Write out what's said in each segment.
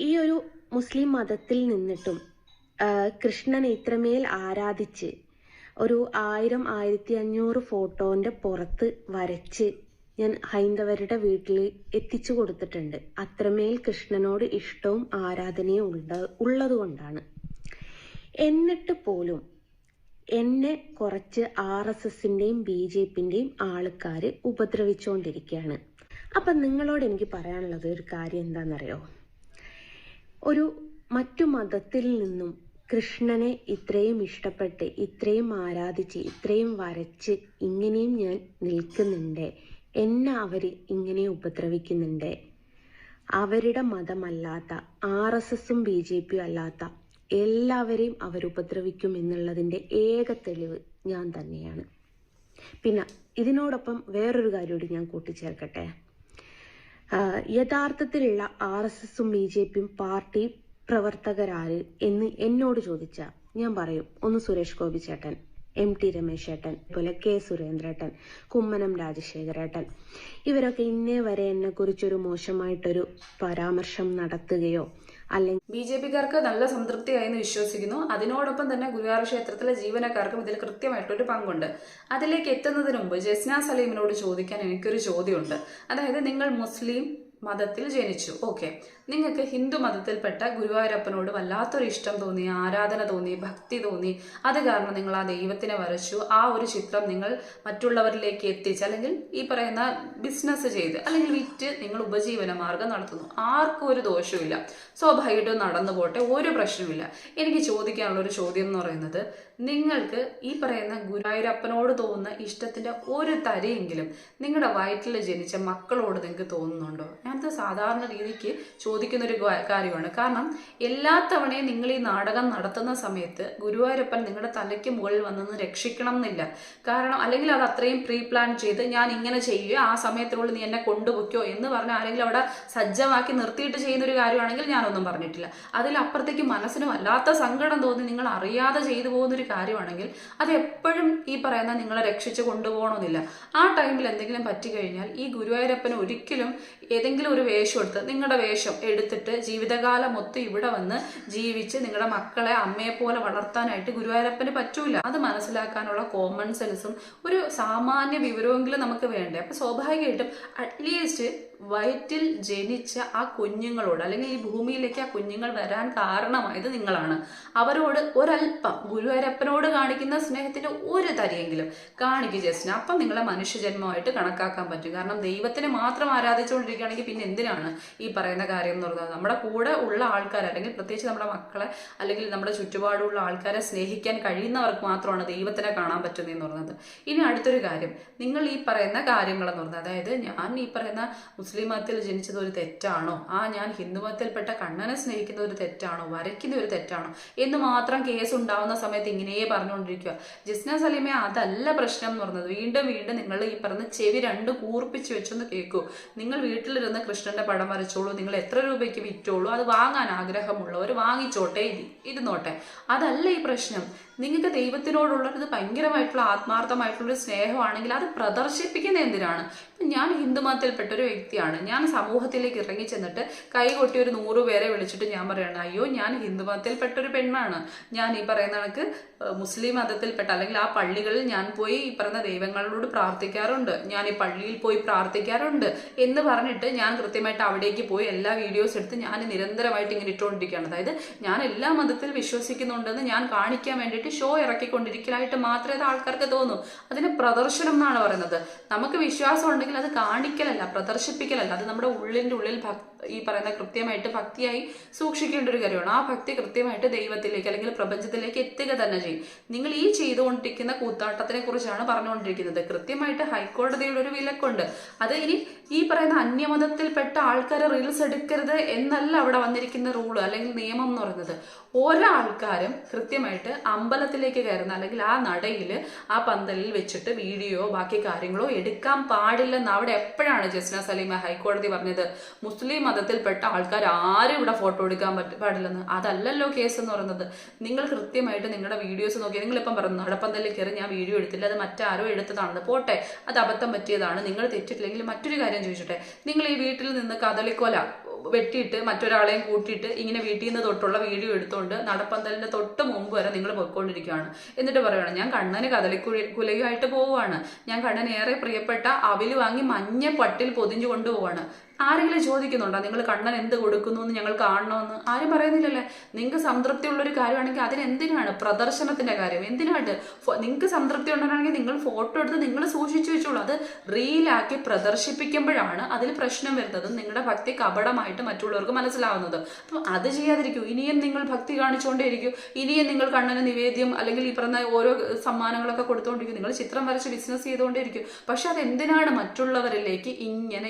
ഈ ഒരു മുസ്ലിം മതത്തിൽ നിന്നിട്ടും ആ, കൃഷ്ണനെ ഇത്രമേൽ ആരാധിച്ച് ഒരു ആയിരം ആയിരത്തി അഞ്ഞൂറ് ഫോട്ടോന്റെ പുറത്ത് വരച്ച് ഞാൻ ഹൈന്ദവരുടെ വീട്ടിൽ എത്തിച്ചു കൊടുത്തിട്ടുണ്ട്. അത്രമേൽ കൃഷ്ണനോട് ഇഷ്ടവും ആരാധനയും ഉണ്ട് ഉള്ളതുകൊണ്ടാണ് എന്നിട്ട് പോലും എന്നെ കുറച്ച് ആർ എസ് എസിന്റെയും ബി ജെ പിന്റെയും ആൾക്കാർ ഉപദ്രവിച്ചുകൊണ്ടിരിക്കുകയാണ് അപ്പം നിങ്ങളോട് എനിക്ക് പറയാനുള്ളത് ഒരു കാര്യം എന്താണെന്നറിയോ? ഒരു മറ്റു മതത്തിൽ നിന്നും കൃഷ്ണനെ ഇത്രയും ഇഷ്ടപ്പെട്ട് ഇത്രയും ആരാധിച്ച് ഇത്രയും വരച്ച് ഇങ്ങനെയും ഞാൻ നിൽക്കുന്നുണ്ട്. എന്നെ അവർ ഇങ്ങനെ ഉപദ്രവിക്കുന്നുണ്ട്. അവരുടെ മതമല്ലാത്ത ആർ എസ് എസും ബി ജെ പിയും അല്ലാത്ത എല്ലാവരെയും അവർ ഉപദ്രവിക്കും എന്നുള്ളതിന്റെ ഏക തെളിവ് ഞാൻ തന്നെയാണ്. പിന്നെ ഇതിനോടൊപ്പം വേറൊരു കാര്യം കൂടി ഞാൻ കൂട്ടിച്ചേർക്കട്ടെ? യഥാർത്ഥത്തിലുള്ള ആർ എസ് എസും ബി ജെ പിയും പാർട്ടി പ്രവർത്തകരാര് എന്ന് എന്നോട് ചോദിച്ച ഞാൻ പറയും ഒന്ന് സുരേഷ് ഗോപി ചേട്ടൻ എം ടി രമേശ് ചേട്ടൻ അതുപോലെ കെ സുരേന്ദ്രേട്ടൻ കുമ്മനം രാജശേഖരേട്ടൻ. ഇവരൊക്കെ ഇന്നേ വരെ എന്നെ കുറിച്ചൊരു മോശമായിട്ടൊരു പരാമർശം നടത്തുകയോ അല്ലെങ്കിൽ ബി ജെ പിക്കാർക്ക് നല്ല സംതൃപ്തിയായെന്ന് വിശ്വസിക്കുന്നു. അതിനോടൊപ്പം തന്നെ ഗുരുവായൂർ ക്ഷേത്രത്തിലെ ജീവനക്കാർക്കും ഇതിൽ കൃത്യമായിട്ടൊരു പങ്കുണ്ട്. അതിലേക്ക് എത്തുന്നതിന് മുമ്പ് ജസ്ന സലീമിനോട് ചോദിക്കാൻ എനിക്കൊരു ചോദ്യമുണ്ട്. അതായത് നിങ്ങൾ മുസ്ലിം മതത്തിൽ ജനിച്ചു. ഓക്കെ നിങ്ങൾക്ക് ഹിന്ദു മതത്തിൽപ്പെട്ട ഗുരുവായൂരപ്പനോട് വല്ലാത്തൊരു ഇഷ്ടം തോന്നി ആരാധന തോന്നി ഭക്തി തോന്നി. അത് കാരണം നിങ്ങൾ ആ ദൈവത്തിനെ വരച്ചു. ആ ഒരു ചിത്രം നിങ്ങൾ മറ്റുള്ളവരിലേക്ക് എത്തിച്ച് അല്ലെങ്കിൽ ഈ പറയുന്ന ബിസിനസ് ചെയ്ത് അല്ലെങ്കിൽ വിറ്റ് നിങ്ങൾ ഉപജീവന മാർഗം നടത്തുന്നു. ആർക്കും ഒരു ദോഷവുമില്ല. സ്വാഭാവികമായിട്ടും നടന്നു പോട്ടെ. ഒരു പ്രശ്നവുമില്ല. എനിക്ക് ചോദിക്കാനുള്ള ഒരു ചോദ്യം എന്ന് പറയുന്നത് നിങ്ങൾക്ക് ഈ പറയുന്ന ഗുരുവായൂരപ്പനോട് തോന്നുന്ന ഇഷ്ടത്തിന്റെ ഒരു തരയെങ്കിലും നിങ്ങളുടെ വയറ്റിൽ ജനിച്ച മക്കളോട് നിങ്ങൾക്ക് തോന്നുന്നുണ്ടോ? ഞാനത് സാധാരണ രീതിക്ക് ചോദിക്കുന്ന ഒരു കാര്യമാണ്. കാരണം എല്ലാ തവണയും നിങ്ങൾ ഈ നാടകം നടത്തുന്ന സമയത്ത് ഗുരുവായൂരപ്പൻ നിങ്ങളുടെ തലയ്ക്ക് മുകളിൽ വന്നെന്ന് രക്ഷിക്കണം എന്നില്ല. കാരണം അല്ലെങ്കിൽ അത് അത്രയും പ്രീ പ്ലാൻ ചെയ്ത് ഞാൻ ഇങ്ങനെ ചെയ്യുക ആ സമയത്തിനുള്ളിൽ നീ എന്നെ കൊണ്ടുപോയിക്കോ എന്ന് പറഞ്ഞ് ആരെങ്കിലും അവിടെ സജ്ജമാക്കി നിർത്തിയിട്ട് ചെയ്യുന്ന ഒരു കാര്യമാണെങ്കിൽ ഞാനൊന്നും പറഞ്ഞിട്ടില്ല. അതിലപ്പുറത്തേക്ക് മനസ്സിന് വല്ലാത്ത സങ്കടം തോന്നി നിങ്ങൾ അറിയാതെ ചെയ്തു പോകുന്ന ഒരു കാര്യമാണെങ്കിൽ അത് എപ്പോഴും ഈ പറയുന്ന നിങ്ങളെ രക്ഷിച്ച് കൊണ്ടുപോകണമെന്നില്ല. ആ ടൈമിൽ എന്തെങ്കിലും പറ്റിക്കഴിഞ്ഞാൽ ഈ ഗുരുവായൂരപ്പന് ഒരിക്കലും ഏതെങ്കിലും ഒരു വേഷം എടുത്ത് നിങ്ങളുടെ വേഷം എടുത്തിട്ട് ജീവിതകാലം മൊത്തം ഇവിടെ വന്ന് ജീവിച്ച് നിങ്ങളുടെ മക്കളെ അമ്മയെ പോലെ വളർത്താനായിട്ട് ഗുരുവായൂരപ്പന് പറ്റൂല. അത് മനസ്സിലാക്കാനുള്ള കോമൺ സെൻസും ഒരു സാമാന്യ വിവരമെങ്കിലും നമുക്ക് വേണ്ടേ. അപ്പൊ സ്വാഭാവികമായിട്ടും അറ്റ്ലീസ്റ്റ് വയറ്റിൽ ജനിച്ച ആ കുഞ്ഞുങ്ങളോട് അല്ലെങ്കിൽ ഈ ഭൂമിയിലേക്ക് ആ കുഞ്ഞുങ്ങൾ വരാൻ കാരണമായത് നിങ്ങളാണ്. അവരോട് ഒരല്പം ഗുരുവായൂരപ്പനോട് കാണിക്കുന്ന സ്നേഹത്തിന്റെ ഒരു തരിയെങ്കിലും കാണിക്കുക ജസ്റ്റിന്. അപ്പം നിങ്ങളെ മനുഷ്യജന്മമായിട്ട് കണക്കാക്കാൻ പറ്റും. കാരണം ദൈവത്തിനെ മാത്രം ആരാധിച്ചുകൊണ്ടിരിക്കുകയാണെങ്കിൽ പിന്നെ എന്തിനാണ് ഈ പറയുന്ന കാര്യം എന്ന് പറയുന്നത് നമ്മുടെ കൂടെ ഉള്ള ആൾക്കാർ അല്ലെങ്കിൽ പ്രത്യേകിച്ച് നമ്മുടെ മക്കളെ അല്ലെങ്കിൽ നമ്മുടെ ചുറ്റുപാടുള്ള ആൾക്കാരെ സ്നേഹിക്കാൻ കഴിയുന്നവർക്ക് മാത്രമാണ് ദൈവത്തിനെ കാണാൻ പറ്റുന്നതെന്ന് പറയുന്നത് ഇനി അടുത്തൊരു കാര്യം. നിങ്ങൾ ഈ പറയുന്ന കാര്യങ്ങളെന്ന് പറയുന്നത് അതായത് ഞാൻ ഈ പറയുന്ന മുസ്ലിം മതത്തിൽ ജനിച്ചത് ഒരു തെറ്റാണോ? ആ ഞാൻ ഹിന്ദു മതത്തിൽപ്പെട്ട കണ്ണനെ സ്നേഹിക്കുന്ന ഒരു തെറ്റാണോ? വരയ്ക്കുന്ന ഒരു തെറ്റാണോ? എന്ന് മാത്രം കേസ് ഉണ്ടാവുന്ന സമയത്ത് ഇങ്ങനെയേ പറഞ്ഞുകൊണ്ടിരിക്കുക ജിസ്ന സലീമെ അതല്ല പ്രശ്നം എന്ന് പറഞ്ഞത്. വീണ്ടും വീണ്ടും നിങ്ങൾ ഈ പറഞ്ഞ ചെവി രണ്ട് കൂർപ്പിച്ച് വെച്ചൊന്ന് കേൾക്കൂ നിങ്ങൾ വീട്ടിലിരുന്ന് കൃഷ്ണന്റെ പടം വരച്ചോളൂ. നിങ്ങൾ എത്ര രൂപയ്ക്ക് വിറ്റോളൂ? അത് വാങ്ങാൻ ആഗ്രഹമുള്ളവർ വാങ്ങിച്ചോട്ടെ ഇരി- ഇരുന്നോട്ടെ. അതല്ല ഈ പ്രശ്നം. നിങ്ങൾക്ക് ഒരു ഭയങ്കരമായിട്ടുള്ള ആത്മാർത്ഥമായിട്ടുള്ള ഒരു സ്നേഹമാണെങ്കിൽ അത് പ്രദർശിപ്പിക്കുന്ന എന്തിനാണ്? ഞാൻ ഹിന്ദു മതത്തിൽപ്പെട്ട ഒരു വ്യക്തിയാണ്. ഞാൻ സമൂഹത്തിലേക്ക് ഇറങ്ങി ചെന്നിട്ട് കൈ കൊട്ടി ഒരു നൂറ് പേരെ വിളിച്ചിട്ട് ഞാൻ പറയണം അയ്യോ ഞാൻ ഹിന്ദു മതത്തിൽപ്പെട്ട ഒരു പെണ്ണാണ്. ഞാൻ ഈ പറയുന്ന കണക്ക് മുസ്ലിം മതത്തിൽപ്പെട്ട അല്ലെങ്കിൽ ആ പള്ളികളിൽ ഞാൻ പോയി ഈ പറയുന്ന ദൈവങ്ങളോട് പ്രാർത്ഥിക്കാറുണ്ട്. ഞാൻ ഈ പള്ളിയിൽ പോയി പ്രാർത്ഥിക്കാറുണ്ട്. എന്ന് പറഞ്ഞിട്ട് ഞാൻ കൃത്യമായിട്ട് അവിടേക്ക് പോയി എല്ലാ വീഡിയോസ് എടുത്ത് ഞാൻ നിരന്തരമായിട്ട് ഇങ്ങനെ ഇട്ടുകൊണ്ടിരിക്കുകയാണ്. അതായത് ഞാൻ എല്ലാ മതത്തിൽ വിശ്വസിക്കുന്നുണ്ടെന്ന് ഞാൻ കാണിക്കാൻ വേണ്ടിയിട്ട് ഷോ ഇറക്കിക്കൊണ്ടിരിക്കലായിട്ട് മാത്രമേ അത് ആൾക്കാർക്ക് തോന്നൂ. അതിന് പ്രദർശനം എന്നാണ് പറയുന്നത്. നമുക്ക് വിശ്വാസം ഉണ്ടെങ്കിൽ അത് കാണിക്കലല്ല പ്രദർശിപ്പിക്കലല്ല. അത് നമ്മുടെ ഉള്ളിന്റെ ഉള്ളിൽ ഈ പറയുന്ന കൃത്യമായിട്ട് ഭക്തിയായി സൂക്ഷിക്കേണ്ട ഒരു കാര്യമാണ്. ആ ഭക്തി കൃത്യമായിട്ട് ദൈവത്തിലേക്ക് അല്ലെങ്കിൽ പ്രപഞ്ചത്തിലേക്ക് എത്തുക തന്നെ ചെയ്യും. നിങ്ങൾ ഈ ചെയ്തുകൊണ്ടിരിക്കുന്ന കൂത്താട്ടത്തിനെ കുറിച്ചാണ് പറഞ്ഞുകൊണ്ടിരിക്കുന്നത്. കൃത്യമായിട്ട് ഹൈക്കോടതിയുടെ ഒരു വിലക്കുണ്ട്. അത് ഇനി ഈ പറയുന്ന അന്യമതത്തിൽപ്പെട്ട ആൾക്കാരെ റീൽസ് എടുക്കരുത് എന്നല്ല അവിടെ വന്നിരിക്കുന്ന റൂൾ അല്ലെങ്കിൽ നിയമം എന്ന് പറയുന്നത്. ഓരോ ആൾക്കാരും കൃത്യമായിട്ട് അമ്പലത്തിലേക്ക് കയറുന്ന അല്ലെങ്കിൽ ആ നടയിൽ ആ പന്തലിൽ വെച്ചിട്ട് വീഡിയോ ബാക്കി കാര്യങ്ങളോ എടുക്കാൻ പാടില്ലെന്ന് അവിടെ എപ്പോഴാണ് ജസ്ന സലീമ ഹൈക്കോടതി പറഞ്ഞത്? മുസ്ലിം മതത്തിൽപ്പെട്ട ആൾക്കാർ ആരും ഇവിടെ ഫോട്ടോ എടുക്കാൻ പാടില്ലെന്ന്. അതല്ലല്ലോ കേസ് എന്ന് പറയുന്നത്. നിങ്ങൾ കൃത്യമായിട്ട് നിങ്ങളുടെ വീഡിയോസ് നോക്കി നിങ്ങളിപ്പം പറഞ്ഞു നടപ്പന്തലിൽ കയറി ഞാൻ വീഡിയോ എടുത്തില്ല അത് മറ്റാരോ എടുത്തതാണെന്ന് പോട്ടെ അത് അബദ്ധം പറ്റിയതാണ് നിങ്ങൾ തെറ്റിട്ടില്ലെങ്കിൽ മറ്റൊരു കാര്യം ചോദിച്ചോട്ടെ. നിങ്ങൾ ഈ വീട്ടിൽ നിന്ന് കദളിക്കൊല വെട്ടിയിട്ട് മറ്റൊരാളെയും കൂട്ടിയിട്ട് ഇങ്ങനെ വീട്ടിൽ നിന്ന് തൊട്ടുള്ള വീഡിയോ എടുത്തുകൊണ്ട് നടപ്പന്തലിന്റെ തൊട്ട് മുമ്പ് വരെ നിങ്ങൾ പൊയ്ക്കൊണ്ടിരിക്കുകയാണ് എന്നിട്ട് പറയുകയാണ് ഞാൻ കണ്ണന് കദളിക്കുഴി കുലയുമായിട്ട് പോവുകയാണ് ഞാൻ കണ്ണന് ഏറെ പ്രിയപ്പെട്ട അവിൽ വാങ്ങി മഞ്ഞ പട്ടിൽ പൊതിഞ്ഞു കൊണ്ടുപോവാണ് ആരെങ്കിലും ചോദിക്കുന്നുണ്ടോ? നിങ്ങൾ കണ്ണൻ എന്ത് കൊടുക്കുന്നു എന്ന് ഞങ്ങൾ കാണണമെന്ന് ആരും പറയുന്നില്ലല്ലേ? നിങ്ങൾക്ക് സംതൃപ്തിയുള്ള ഒരു കാര്യമാണെങ്കിൽ അതിനെന്തിനാണ്? പ്രദർശനത്തിന്റെ കാര്യം. എന്തിനായിട്ട് നിങ്ങൾക്ക് സംതൃപ്തി ഉണ്ടാണെങ്കിൽ നിങ്ങൾ ഫോട്ടോ എടുത്ത് നിങ്ങൾ സൂക്ഷിച്ചു വെച്ചോളൂ. അത് റീലാക്കി പ്രദർശിപ്പിക്കുമ്പോഴാണ് അതിൽ പ്രശ്നം വരുന്നത്. നിങ്ങളുടെ ഭക്തി കപടമായിട്ട് മറ്റുള്ളവർക്ക് മനസ്സിലാവുന്നത്. അപ്പം അത് ചെയ്യാതിരിക്കൂ. ഇനിയും നിങ്ങൾ ഭക്തി കാണിച്ചുകൊണ്ടേയിരിക്കും. ഇനിയും നിങ്ങൾ കണ്ണന് നിവേദ്യം അല്ലെങ്കിൽ ഈ പറഞ്ഞ ഓരോ സമ്മാനങ്ങളൊക്കെ കൊടുത്തുകൊണ്ടിരിക്കും. നിങ്ങൾ ചിത്രം വരച്ച് ബിസിനസ് ചെയ്തുകൊണ്ടേയിരിക്കും. പക്ഷെ അത് എന്തിനാണ് മറ്റുള്ളവരിലേക്ക് ഇങ്ങനെ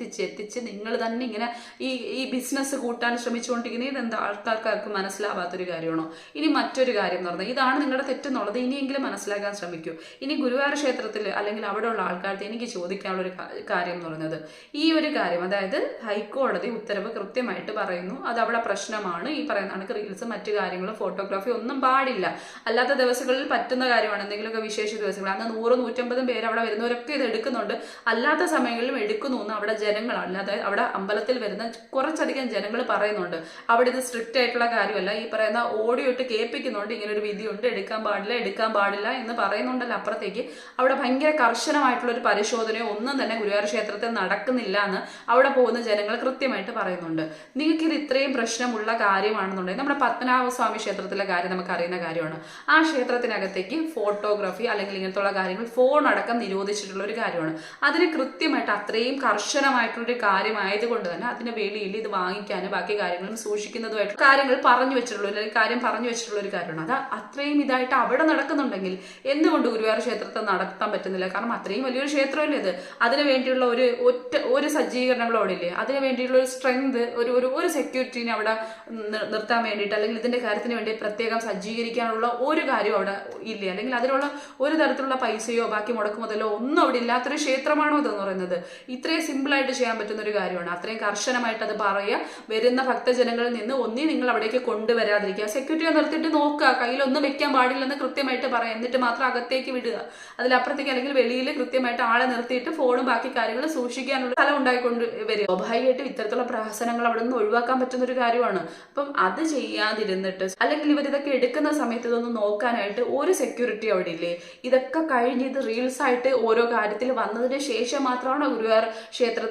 എത്തിച്ചെത്തിച്ചെത്തിച്ചെത്തിച്ച് നിങ്ങൾ തന്നെ ഇങ്ങനെ ഈ ഈ ബിസിനസ് കൂട്ടാൻ ശ്രമിച്ചുകൊണ്ടിരിക്കുന്നത് ഇതെന്താ? ആൾക്കാർക്ക് മനസ്സിലാവാത്തൊരു കാര്യമാണോ? ഇനി മറ്റൊരു കാര്യം എന്ന് പറഞ്ഞാൽ ഇതാണ് നിങ്ങളുടെ തെറ്റെന്നുള്ളത്. ഇനിയെങ്കിലും മനസ്സിലാക്കാൻ ശ്രമിക്കൂ. ഇനി ഗുരുവായൂർ ക്ഷേത്രത്തിൽ അല്ലെങ്കിൽ അവിടെയുള്ള ആൾക്കാർക്ക് എനിക്ക് ചോദിക്കാനുള്ള ഒരു കാ- കാര്യം എന്ന് പറയുന്നത് ഈ ഒരു കാര്യം അതായത് ഹൈക്കോടതി ഉത്തരവ് കൃത്യമായിട്ട് പറയുന്നു. അത് അവിടെ പ്രശ്നമാണ്. ഈ പറയുന്ന കണക്ക് റീൽസ് മറ്റു കാര്യങ്ങളും ഫോട്ടോഗ്രാഫി ഒന്നും പാടില്ല. അല്ലാത്ത ദിവസങ്ങളിൽ പറ്റുന്ന കാര്യമാണ്. എന്തെങ്കിലുമൊക്കെ വിശേഷ ദിവസങ്ങൾ. അന്ന് നൂറ് നൂറ്റമ്പതും പേര് അവിടെ വരുന്നവരൊക്കെ ഇത് എടുക്കുന്നുണ്ട്. അല്ലാത്ത സമയങ്ങളിലും എടുക്കുന്നു എന്ന് അവിടെ ജനങ്ങളാണ്. അതായത് അവിടെ അമ്പലത്തിൽ വരുന്ന കുറച്ചധികം ജനങ്ങൾ പറയുന്നുണ്ട്. അവിടെ ഇത് സ്ട്രിക്റ്റ് ആയിട്ടുള്ള കാര്യമല്ല. ഈ പറയുന്ന ഓഡിയോ ഇട്ട് കേൾപ്പിക്കുന്നുണ്ട്. ഇങ്ങനെ ഒരു വിധിയുണ്ട്. എടുക്കാൻ പാടില്ല എടുക്കാൻ പാടില്ല എന്ന് പറയുന്നുണ്ടല്ലോ അപ്പുറത്തേക്ക്. അവിടെ ഭയങ്കര കർശനമായിട്ടുള്ള ഒരു പരിശോധനയോ ഒന്നും തന്നെ ഗുരുവായൂർ ക്ഷേത്രത്തിൽ നടക്കുന്നില്ല എന്ന് അവിടെ പോകുന്ന ജനങ്ങൾ കൃത്യമായിട്ട് പറയുന്നുണ്ട്. നിങ്ങൾക്ക് ഇത് ഇത്രയും പ്രശ്നമുള്ള കാര്യമാണെന്നുണ്ടെങ്കിൽ നമ്മുടെ പത്മനാഭസ്വാമി ക്ഷേത്രത്തിലെ കാര്യം നമുക്ക് അറിയുന്ന കാര്യമാണ്. ആ ക്ഷേത്രത്തിനകത്തേക്ക് ഫോട്ടോഗ്രാഫി അല്ലെങ്കിൽ ഇങ്ങനത്തുള്ള കാര്യങ്ങൾ ഫോൺ അടക്കം നിരോധിച്ചിട്ടുള്ള ഒരു കാര്യമാണ്. അതിന് കൃത്യമായിട്ട് അത്രയും കർശനമായിട്ടുള്ള ഒരു കാര്യമായതുകൊണ്ട് തന്നെ അതിന്റെ വേളിയിൽ ഇത് വാങ്ങിക്കാനും ബാക്കി കാര്യങ്ങളും സൂക്ഷിക്കുന്നതുമായിട്ട് കാര്യങ്ങൾ പറഞ്ഞു വെച്ചിട്ടുള്ള അല്ലെങ്കിൽ കാര്യം പറഞ്ഞു വെച്ചിട്ടുള്ള ഒരു കാര്യമാണ്. അത് അത്രയും ഇതായിട്ട് അവിടെ നടക്കുന്നുണ്ടെങ്കിൽ എന്തുകൊണ്ട് ഗുരുവായൂർ ക്ഷേത്രത്തെ നടത്താൻ പറ്റുന്നില്ല? കാരണം അത്രയും വലിയൊരു ക്ഷേത്രമല്ലേ ഇത്? അതിനു വേണ്ടിയുള്ള ഒരു ഒറ്റ ഒരു സജ്ജീകരണങ്ങൾ അവിടെ ഇല്ലേ? അതിനു വേണ്ടിയുള്ള ഒരു സ്ട്രെങ്ത് ഒരു ഒരു ഒരു സെക്യൂരിറ്റീനെ അവിടെ നിർത്താൻ വേണ്ടിയിട്ട് അല്ലെങ്കിൽ ഇതിന്റെ കാര്യത്തിന് വേണ്ടി പ്രത്യേകം സജ്ജീകരിക്കാനുള്ള ഒരു കാര്യം അവിടെ ഇല്ല? അല്ലെങ്കിൽ അതിനുള്ള ഒരു തരത്തിലുള്ള പൈസയോ ബാക്കി മുടക്കുമുതലോ ഒന്നും അവിടെ ഇല്ലാത്തൊരു ക്ഷേത്രമാണോ ഇതെന്ന് പറയുന്നത്? ഇത്രയും സിമ്പിളായിട്ട് ചെയ്യാൻ പറ്റുന്ന ഒരു കാര്യമാണ്. അത്രയും കർശനമായിട്ട് അത് പറയുക. വരുന്ന ഭക്തജനങ്ങളിൽ നിന്ന് ഒന്നി നിങ്ങൾ അവിടേക്ക് കൊണ്ടുവരാതിരിക്കുക. സെക്യൂരിറ്റിയെ നിർത്തിയിട്ട് നോക്കുക. കയ്യിലൊന്നും വെക്കാൻ പാടില്ലെന്ന് കൃത്യമായിട്ട് പറയാം എന്നിട്ട് മാത്രം അകത്തേക്ക് വിടുക. അതിലപ്പുറത്തേക്ക് അല്ലെങ്കിൽ വെളിയിൽ കൃത്യമായിട്ട് ആളെ നിർത്തിയിട്ട് ഫോണും ബാക്കി കാര്യങ്ങൾ സൂക്ഷിക്കാനുള്ള സ്ഥലം ഉണ്ടായിക്കൊണ്ട് വരിക. സ്വാഭാവികമായിട്ടും ഇത്തരത്തിലുള്ള പ്രഹസനങ്ങൾ അവിടെ നിന്ന് ഒഴിവാക്കാൻ പറ്റുന്ന ഒരു കാര്യമാണ്. അപ്പം അത് ചെയ്യാതിരുന്നിട്ട് അല്ലെങ്കിൽ ഇവർ ഇതൊക്കെ എടുക്കുന്ന സമയത്ത് ഇതൊന്ന് നോക്കാനായിട്ട് ഒരു സെക്യൂരിറ്റി അവിടെ ഇല്ലേ? ഇതൊക്കെ കഴിഞ്ഞ് ഇത് റീൽസ് ആയിട്ട് ഓരോ കാര്യത്തിൽ വന്നതിന് ശേഷം മാത്രമാണ് ഗുരുവായൂർ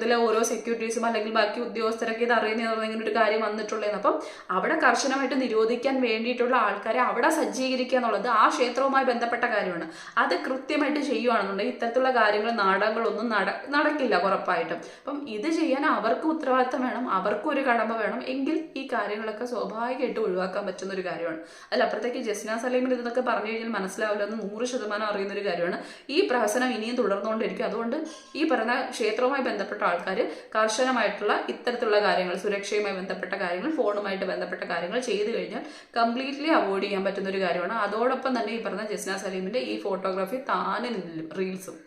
ക്ഷേത്രത്തിലെ ഓരോ സെക്യൂരിറ്റീസും അല്ലെങ്കിൽ ബാക്കി ഉദ്യോഗസ്ഥരൊക്കെ ഇത് അറിയുന്ന ഇങ്ങനെ ഒരു കാര്യം വന്നിട്ടുള്ളത് അപ്പം അവിടെ കർശനമായിട്ട് നിരോധിക്കാൻ വേണ്ടിയിട്ടുള്ള ആൾക്കാരെ അവിടെ സജ്ജീകരിക്കുക എന്നുള്ളത് ആ ക്ഷേത്രവുമായി ബന്ധപ്പെട്ട കാര്യമാണ്. അത് കൃത്യമായിട്ട് ചെയ്യുകയാണെന്നുണ്ടെങ്കിൽ ഇത്തരത്തിലുള്ള കാര്യങ്ങൾ നാടകങ്ങളൊന്നും നട നടക്കില്ല ഉറപ്പായിട്ടും. അപ്പം ഇത് ചെയ്യാൻ അവർക്ക് ഉത്തരവാദിത്തം വേണം അവർക്കും ഒരു കടമ വേണം എങ്കിൽ ഈ കാര്യങ്ങളൊക്കെ സ്വാഭാവികമായിട്ട് ഒഴിവാക്കാൻ പറ്റുന്ന ഒരു കാര്യമാണ് അതിലപ്പുറത്തേക്ക് ജസ്ന സലീമിൽ ഇതൊക്കെ പറഞ്ഞു കഴിഞ്ഞാൽ മനസ്സിലാവില്ല എന്ന് നൂറ് ശതമാനം അറിയുന്ന ഒരു കാര്യമാണ്. ഈ പ്രഹസനം ഇനിയും തുടർന്നുകൊണ്ടിരിക്കും. അതുകൊണ്ട് ഈ പറഞ്ഞ ക്ഷേത്രവുമായി ബന്ധപ്പെട്ട ആൾക്കാർ കർശനമായിട്ടുള്ള ഇത്തരത്തിലുള്ള കാര്യങ്ങൾ സുരക്ഷയുമായി ബന്ധപ്പെട്ട കാര്യങ്ങൾ ഫോണുമായിട്ട് ബന്ധപ്പെട്ട കാര്യങ്ങൾ ചെയ്തു കഴിഞ്ഞാൽ കംപ്ലീറ്റ്ലി അവോയ്ഡ് ചെയ്യാൻ പറ്റുന്ന ഒരു കാര്യമാണ്. അതോടൊപ്പം തന്നെ ഈ പറഞ്ഞ ജസ്ന സലീമിന്റെ ഈ ഫോട്ടോഗ്രാഫി താനെ റീൽസും